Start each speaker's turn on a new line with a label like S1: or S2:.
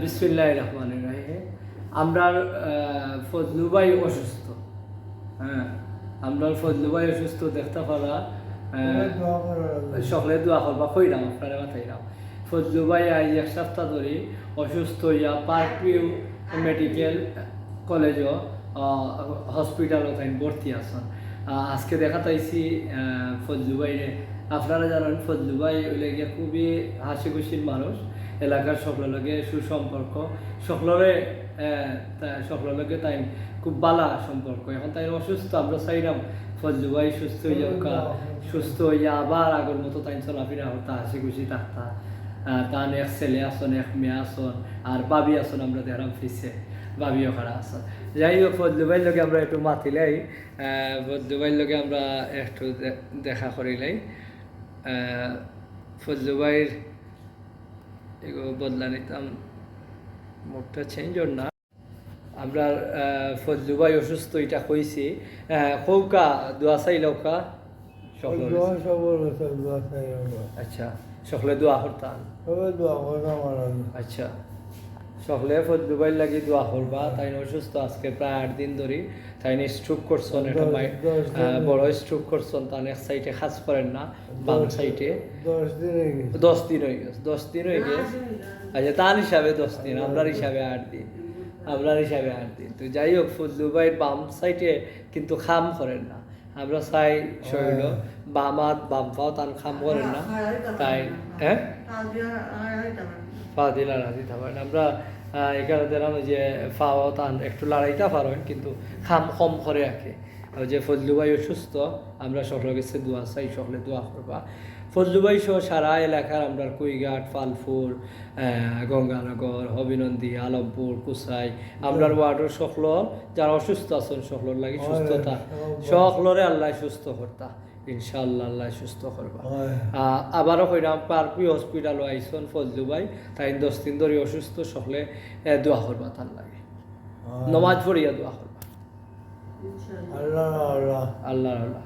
S1: বিসমিল্লাহ রহমান রাহে আমরা ফজলুবাই অসুস্থ। হ্যাঁ আমরা ফজলুবাই অসুস্থ দেখতে পারা সকলে দোয়া করবা কইরাম আপনারা মাথাইরাম ফজলুবাই আজ এক সপ্তাহ ধরে অসুস্থ হইয়া পার্ক ভিউ মেডিকেল কলেজও হসপিটালও তাই ভর্তি আহ, আজকে দেখা পাইছি ফজলুবাইরে। আপনারা জানেন ফজলুবাই গিয়ে খুবই হাসি খুশির মানুষ। এলাকার সকলের লগে সুসম্পর্ক। সকলরে সকলের লগে তাই খুব বালা সম্পর্ক। এখন তাই অসুস্থ আমরা চাইলাম ফজলুবাই সুস্থ হয়ে যাওক সুস্থ হইয়া আবার আগের মতো তাই চলাফেরা হতা হাসি খুশি থাকতা তার এক ছেলে আসন এক মেয়ে আসন আর বাবি আসন আমরা দেখলাম ফিসে বাবি ওখানে আসন যাই হোক ফজলুবাইর লগে আমরা একটু মাতিলাই ফজলুবাইর লগে আমরা একটু দেখা করিলাই ফজলুবাইর এগুলো বদলা নিতাম। মুখটা চেঞ্জ ওর না। আমরা আহ, ফজলুবাই অসুস্থ এটা কইছি। কৌকা দোয়া চাই লৌকা আচ্ছা সকলে দোয়া করতাম। আচ্ছা। সকলে ফজলুবাই লাগি দোয়া করবা তাই অসুস্থ আজকে প্রায় আট দিন ধরে তাই স্ট্রোক করছেন বড় স্ট্রোক করছেন তার এক সাইডে খাস করেন না বাম সাইডে দশ দিন হয়ে গেছে। দশ দিন হয়ে গেছে আচ্ছা তার হিসাবে দশ দিন আপনার হিসাবে আট দিন আপনার হিসাবে আট দিন। তো যাই হোক ফজলুবাইয়ের বাম সাইডে কিন্তু খাম করেন না। আমরা চাই শরীর বাম হাত বাম পাও তার খাম করেন না তাই হ্যাঁ পা দিয়ে লড়াই দিতে পারেন আমরা এখানে দেখলাম যে পাও তান একটু লড়াইতে পারেন কিন্তু খাম কম করে রাখে যে যে ফজলুবাই অসুস্থ আমরা সকলের কাছে দোয়া চাই সকলে দোয়া করবা ফজলুবাই সহ সারা এলাকার আমরা কুইঘাট আহ, গঙ্গানগর হবিনন্দী আলমপুর কুসাই আমরার ওয়ার্ডের সকল যারা অসুস্থ আছেন সকলের লাগে সুস্থতা। সকলরে আল্লাহ সুস্থ করতা। ইনশাল্লাহ আল্লাহ সুস্থ করবা। আবারও কইরাম পার্কবি হসপিটাল আইসন ফজলুবাই তাই দশ দিন ধরে অসুস্থ সকলে দোয়া করবা তার লাগে। নমাজ পড়িয়া দোয়া করবা।
S2: আল্লাহ আল্লাহ।
S1: আল্লাহ আল্লাহ।